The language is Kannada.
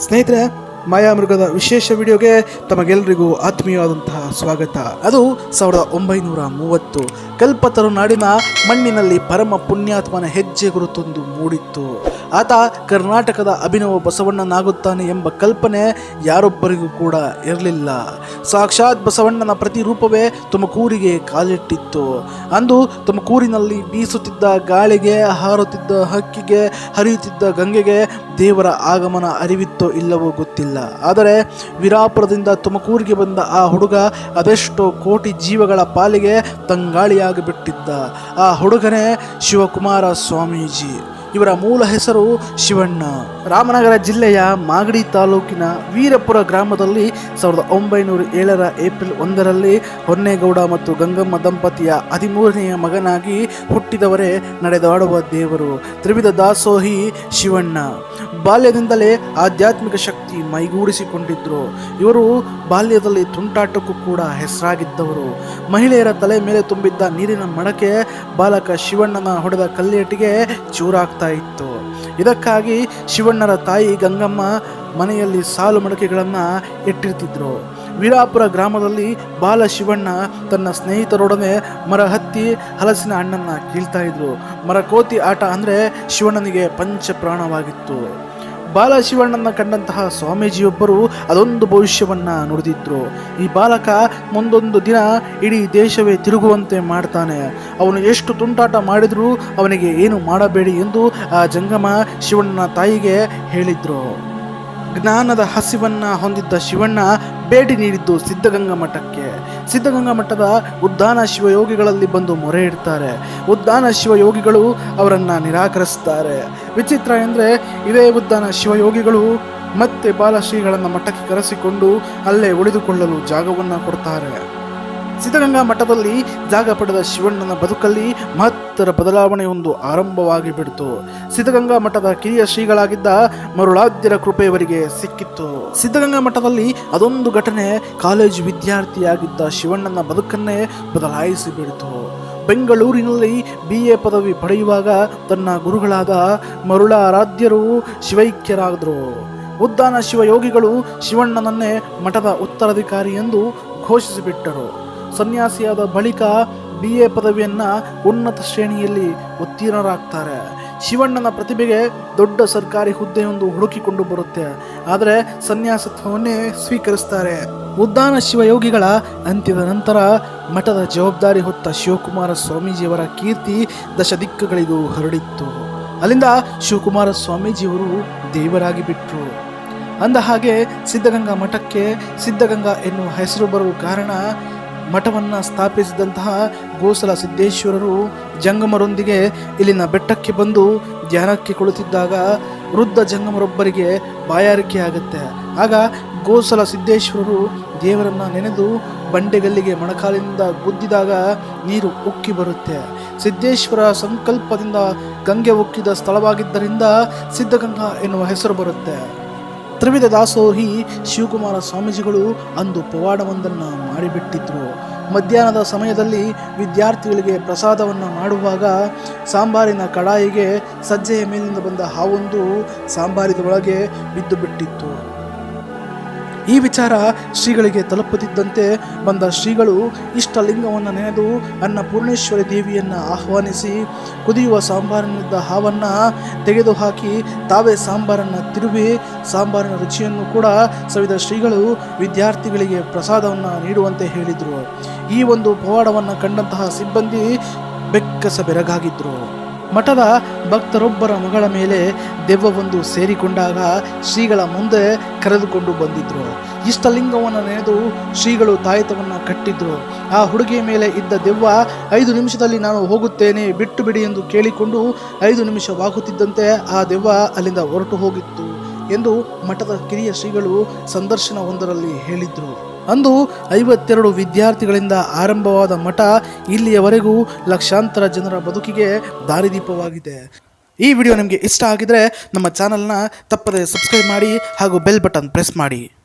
ಸ್ನೇಹಿತರೆ, ಮಾಯಾಮೃಗದ ವಿಶೇಷ ವಿಡಿಯೋಗೆ ತಮಗೆಲ್ಲರಿಗೂ ಆತ್ಮೀಯವಾದಂತಹ ಸ್ವಾಗತ. ಅದು ಸಾವಿರದ ಒಂಬೈನೂರ ಮೂವತ್ತು. ಕಲ್ಪತರು ನಾಡಿನ ಮಣ್ಣಿನಲ್ಲಿ ಪರಮ ಪುಣ್ಯಾತ್ಮನ ಹೆಜ್ಜೆ ಗುರುತೊಂದು ಮೂಡಿತ್ತು. ಆತ ಕರ್ನಾಟಕದ ಅಭಿನವ ಬಸವಣ್ಣನಾಗುತ್ತಾನೆ ಎಂಬ ಕಲ್ಪನೆ ಯಾರೊಬ್ಬರಿಗೂ ಕೂಡ ಇರಲಿಲ್ಲ. ಸಾಕ್ಷಾತ್ ಬಸವಣ್ಣನ ಪ್ರತಿರೂಪವೇ ತುಮಕೂರಿಗೆ ಕಾಲಿಟ್ಟಿತ್ತು. ಅಂದು ತುಮಕೂರಿನಲ್ಲಿ ಬೀಸುತ್ತಿದ್ದ ಗಾಳಿಗೆ, ಹಾರುತ್ತಿದ್ದ ಹಕ್ಕಿಗೆ, ಹರಿಯುತ್ತಿದ್ದ ಗಂಗೆಗೆ ದೇವರ ಆಗಮನ ಅರಿವಿತ್ತೋ ಇಲ್ಲವೋ ಗೊತ್ತಿಲ್ಲ. ಆದರೆ ವಿರಾಪುರದಿಂದ ತುಮಕೂರಿಗೆ ಬಂದ ಆ ಹುಡುಗ ಅದೆಷ್ಟೋ ಕೋಟಿ ಜೀವಗಳ ಪಾಲಿಗೆ ತಂಗಾಳಿಯಾಗಿಬಿಟ್ಟಿದ್ದ. ಆ ಹುಡುಗನೇ ಶಿವಕುಮಾರ ಸ್ವಾಮೀಜಿ. ಇವರ ಮೂಲ ಹೆಸರು ಶಿವಣ್ಣ. ರಾಮನಗರ ಜಿಲ್ಲೆಯ ಮಾಗಡಿ ತಾಲೂಕಿನ ವೀರಪುರ ಗ್ರಾಮದಲ್ಲಿ ಸಾವಿರದ ಒಂಬೈನೂರ ಏಳರ ಏಪ್ರಿಲ್ ಒಂದರಲ್ಲಿ ಹೊನ್ನೇಗೌಡ ಮತ್ತು ಗಂಗಮ್ಮ ದಂಪತಿಯ ಹದಿಮೂರನೆಯ ಮಗನಾಗಿ ಹುಟ್ಟಿದವರೇ ನಡೆದಾಡುವ ದೇವರು. ತ್ರಿವಿಧ ದಾಸೋಹಿ ಶಿವಣ್ಣ. ಬಾಲ್ಯದಿಂದಲೇ ಆಧ್ಯಾತ್ಮಿಕ ಶಕ್ತಿ ಮೈಗೂಡಿಸಿಕೊಂಡಿದ್ದರು ಇವರು ಬಾಲ್ಯದಲ್ಲಿ ತುಂಟಾಟಕ್ಕೂ ಕೂಡ ಹೆಸರಾಗಿದ್ದವರು. ಮಹಿಳೆಯರ ತಲೆ ಮೇಲೆ ತುಂಬಿದ್ದ ನೀರಿನ ಮಡಕೆ ಬಾಲಕ ಶಿವಣ್ಣನ ಹೊಡೆದ ಕಲ್ಲೇಟಿಗೆ ಚೂರಾಗ್ತಾ ಇತ್ತು ಇದಕ್ಕಾಗಿ ಶಿವಣ್ಣರ ತಾಯಿ ಗಂಗಮ್ಮ ಮನೆಯಲ್ಲಿ ಸಾಲು ಮಡಕೆಗಳನ್ನು ಇಟ್ಟಿರ್ತಿದ್ರು. ವೀರಾಪುರ ಗ್ರಾಮದಲ್ಲಿ ಬಾಲ ಶಿವಣ್ಣ ತನ್ನ ಸ್ನೇಹಿತರೊಡನೆ ಮರ ಹತ್ತಿ ಹಲಸಿನ ಹಣ್ಣನ್ನು ಕೀಳ್ತಾ ಇದ್ರು. ಮರಕೋತಿ ಆಟ ಅಂದರೆ ಶಿವಣ್ಣನಿಗೆ ಪಂಚ ಪ್ರಾಣವಾಗಿತ್ತು ಬಾಲ ಶಿವಣ್ಣನ ಕಂಡಂತಹ ಸ್ವಾಮೀಜಿಯೊಬ್ಬರು ಅದೊಂದು ಭವಿಷ್ಯವನ್ನು ನುಡಿದಿದ್ರು. ಈ ಬಾಲಕ ಮುಂದೊಂದು ದಿನ ಇಡೀ ದೇಶವೇ ತಿರುಗುವಂತೆ ಮಾಡ್ತಾನೆ. ಅವನು ಎಷ್ಟು ತುಂಟಾಟ ಮಾಡಿದರೂ ಅವನಿಗೆ ಏನು ಮಾಡಬೇಡಿ ಎಂದು ಆ ಜಂಗಮ ಶಿವಣ್ಣನ ತಾಯಿಗೆ ಹೇಳಿದ್ರು. ಜ್ಞಾನದ ಹಸಿವನ್ನು ಹೊಂದಿದ್ದ ಶಿವಣ್ಣ ಭೇಟಿ ನೀಡಿದ್ದು ಸಿದ್ಧಗಂಗಾ ಮಠಕ್ಕೆ. ಸಿದ್ಧಗಂಗಾ ಮಠದ ಉದ್ದಾನ ಶಿವಯೋಗಿಗಳಲ್ಲಿ ಬಂದು ಮೊರೆ ಇಡ್ತಾರೆ. ಉದ್ದಾನ ಶಿವಯೋಗಿಗಳು ಅವರನ್ನು ನಿರಾಕರಿಸ್ತಾರೆ. ವಿಚಿತ್ರ ಎಂದರೆ ಇದೇ ಉದ್ದಾನ ಶಿವಯೋಗಿಗಳು ಮತ್ತೆ ಬಾಲಶ್ರೀಗಳನ್ನು ಮಠಕ್ಕೆ ಕರೆಸಿಕೊಂಡು ಅಲ್ಲೇ ಉಳಿದುಕೊಳ್ಳಲು ಜಾಗವನ್ನು ಕೊಡ್ತಾರೆ. ಸಿದ್ಧಗಂಗಾ ಮಠದಲ್ಲಿ ಜಾಗ ಪಡೆದ ಶಿವಣ್ಣನ ಬದುಕಲ್ಲಿ ಮಹತ್ತರ ಬದಲಾವಣೆಯೊಂದು ಆರಂಭವಾಗಿ ಬಿಡಿತು. ಸಿದ್ಧಗಂಗಾ ಮಠದ ಕಿರಿಯ ಶ್ರೀಗಳಾಗಿದ್ದ ಮರುಳಾದ್ಯರ ಕೃಪೆಯವರಿಗೆ ಸಿಕ್ಕಿತ್ತು. ಸಿದ್ಧಗಂಗಾ ಮಠದಲ್ಲಿ ಅದೊಂದು ಘಟನೆ ಕಾಲೇಜು ವಿದ್ಯಾರ್ಥಿಯಾಗಿದ್ದ ಶಿವಣ್ಣನ ಬದುಕನ್ನೇ ಬದಲಾಯಿಸಿ ಬಿಡಿತು. ಬೆಂಗಳೂರಿನಲ್ಲಿ ಬಿ ಎ ಪದವಿ ಪಡೆಯುವಾಗ ತನ್ನ ಗುರುಗಳಾದ ಮರುಳಾರಾಧ್ಯರು ಶಿವೈಕ್ಯರಾದರು. ಉದ್ದಾನ ಶಿವಯೋಗಿಗಳು ಶಿವಣ್ಣನನ್ನೇ ಮಠದ ಉತ್ತರಾಧಿಕಾರಿ ಎಂದು ಘೋಷಿಸಿಬಿಟ್ಟರು. ಸನ್ಯಾಸಿಯಾದ ಬಳಿಕ ಬಿ ಎ ಪದವಿಯನ್ನು ಉನ್ನತ ಶ್ರೇಣಿಯಲ್ಲಿ ಉತ್ತೀರ್ಣರಾಗ್ತಾರೆ. ಶಿವಣ್ಣನ ಪ್ರತಿಭೆಗೆ ದೊಡ್ಡ ಸರ್ಕಾರಿ ಹುದ್ದೆಯೊಂದು ಹುಡುಕಿಕೊಂಡು ಬರುತ್ತೆ. ಆದರೆ ಸನ್ಯಾಸತ್ವವನ್ನೇ ಸ್ವೀಕರಿಸ್ತಾರೆ. ಉದ್ದಾನ ಶಿವಯೋಗಿಗಳ ಅಂತ್ಯದ ನಂತರ ಮಠದ ಜವಾಬ್ದಾರಿ ಹೊತ್ತ ಶಿವಕುಮಾರ ಸ್ವಾಮೀಜಿಯವರ ಕೀರ್ತಿ ದಶ ದಿಕ್ಕುಗಳಿಗೂ ಹರಡಿತ್ತು. ಅಲ್ಲಿಂದ ಶಿವಕುಮಾರ ಸ್ವಾಮೀಜಿಯವರು ದೇವರಾಗಿ ಬಿಟ್ಟರು ಅಂದ ಹಾಗೆ ಸಿದ್ಧಗಂಗಾ ಮಠಕ್ಕೆ ಸಿದ್ಧಗಂಗಾ ಎನ್ನುವ ಹೆಸರು ಬರುವ ಕಾರಣ ಮಠವನ್ನು ಸ್ಥಾಪಿಸಿದಂತಹ ಗೋಸಲ ಸಿದ್ದೇಶ್ವರರು ಜಂಗಮರೊಂದಿಗೆ ಇಲ್ಲಿನ ಬೆಟ್ಟಕ್ಕೆ ಬಂದು ಧ್ಯಾನಕ್ಕೆ ಕುಳಿತಿದ್ದಾಗ ವೃದ್ಧ ಜಂಗಮರೊಬ್ಬರಿಗೆ ಬಾಯಾರಿಕೆ ಆಗುತ್ತೆ ಆಗ ಗೋಸಲ ಸಿದ್ದೇಶ್ವರರು ದೇವರನ್ನ ನೆನೆದು ಬಂಡೆಗಲ್ಲಿಗೆ ಮೊಣಕಾಲಿನಿಂದ ಗುದ್ದಿದಾಗ ನೀರು ಉಕ್ಕಿ ಬರುತ್ತೆ. ಸಿದ್ದೇಶ್ವರ ಸಂಕಲ್ಪದಿಂದ ಗಂಗೆ ಉಕ್ಕಿದ ಸ್ಥಳವಾಗಿದ್ದರಿಂದ ಸಿದ್ಧಗಂಗಾ ಎನ್ನುವ ಹೆಸರು ಬರುತ್ತೆ. ತ್ರಿವಿಧ ದಾಸೋಹಿ ಶಿವಕುಮಾರ ಸ್ವಾಮೀಜಿಗಳು ಅಂದು ಪವಾಡವೊಂದನ್ನು ಮಾಡಿಬಿಟ್ಟಿದ್ರು. ಮಧ್ಯಾಹ್ನದ ಸಮಯದಲ್ಲಿ ವಿದ್ಯಾರ್ಥಿಗಳಿಗೆ ಪ್ರಸಾದವನ್ನು ಮಾಡುವಾಗ ಸಾಂಬಾರಿನ ಕಡಾಯಿಗೆ ಸಜ್ಜೆಯ ಮೇಲಿಂದ ಬಂದ ಹಾವೊಂದು ಸಾಂಬಾರಿನ ಒಳಗೆ ಬಿದ್ದು ಬಿಟ್ಟಿತ್ತು ಈ ವಿಚಾರ ಶ್ರೀಗಳಿಗೆ ತಲುಪುತ್ತಿದ್ದಂತೆ ಬಂದ ಶ್ರೀಗಳು ಇಷ್ಟಲಿಂಗವನ್ನು ನೆನೆದು ಅನ್ನಪೂರ್ಣೇಶ್ವರಿ ದೇವಿಯನ್ನು ಆಹ್ವಾನಿಸಿ ಕುದಿಯುವ ಸಾಂಬಾರಿನಿದ್ದ ಹಾವನ್ನು ತೆಗೆದುಹಾಕಿ ತಾವೇ ಸಾಂಬಾರನ್ನು ತಿರುವಿ ಸಾಂಬಾರಿನ ರುಚಿಯನ್ನು ಕೂಡ ಸವಿದ ಶ್ರೀಗಳು ವಿದ್ಯಾರ್ಥಿಗಳಿಗೆ ಪ್ರಸಾದವನ್ನು ನೀಡುವಂತೆ ಹೇಳಿದರು. ಈ ಒಂದು ಪವಾಡವನ್ನು ಕಂಡಂತಹ ಸಿಬ್ಬಂದಿ ಬೆಕ್ಕಸ ಬೆರಗಾಗಿದ್ದರು ಮಠದ ಭಕ್ತರೊಬ್ಬರ ಮಗಳ ಮೇಲೆ ದೆವ್ವವೊಂದು ಸೇರಿಕೊಂಡಾಗ ಶ್ರೀಗಳ ಮುಂದೆ ಕರೆದುಕೊಂಡು ಬಂದಿದ್ರು. ಇಷ್ಟಲಿಂಗವನ್ನು ನೆನೆದು ಶ್ರೀಗಳು ತಾಯಿತವನ್ನು ಕಟ್ಟಿದ್ರು. ಆ ಹುಡುಗಿಯ ಮೇಲೆ ಇದ್ದ ದೆವ್ವ, ಐದು ನಿಮಿಷದಲ್ಲಿ ನಾನು ಹೋಗುತ್ತೇನೆ, ಬಿಟ್ಟು ಬಿಡಿ ಎಂದು ಕೇಳಿಕೊಂಡು ಐದು ನಿಮಿಷವಾಗುತ್ತಿದ್ದಂತೆ ಆ ದೆವ್ವ ಅಲ್ಲಿಂದ ಹೊರಟು ಹೋಗಿತ್ತು ಎಂದು ಮಠದ ಕಿರಿಯ ಶ್ರೀಗಳು ಸಂದರ್ಶನವೊಂದರಲ್ಲಿ ಹೇಳಿದ್ರು. ಅಂದು ಐವತ್ತೆರಡು ವಿದ್ಯಾರ್ಥಿಗಳಿಂದ ಆರಂಭವಾದ ಮಠ ಇಲ್ಲಿಯವರೆಗೂ ಲಕ್ಷಾಂತರ ಜನರ ಬದುಕಿಗೆ ದಾರಿದೀಪವಾಗಿದೆ. ಈ ವಿಡಿಯೋ ನಿಮಗೆ ಇಷ್ಟ ಆಗಿದ್ರೆ ನಮ್ಮ ಚಾನಲ್ನ ತಪ್ಪದೆ ಸಬ್ಸ್ಕ್ರೈಬ್ ಮಾಡಿ ಹಾಗೂ ಬೆಲ್ ಬಟನ್ ಪ್ರೆಸ್ ಮಾಡಿ.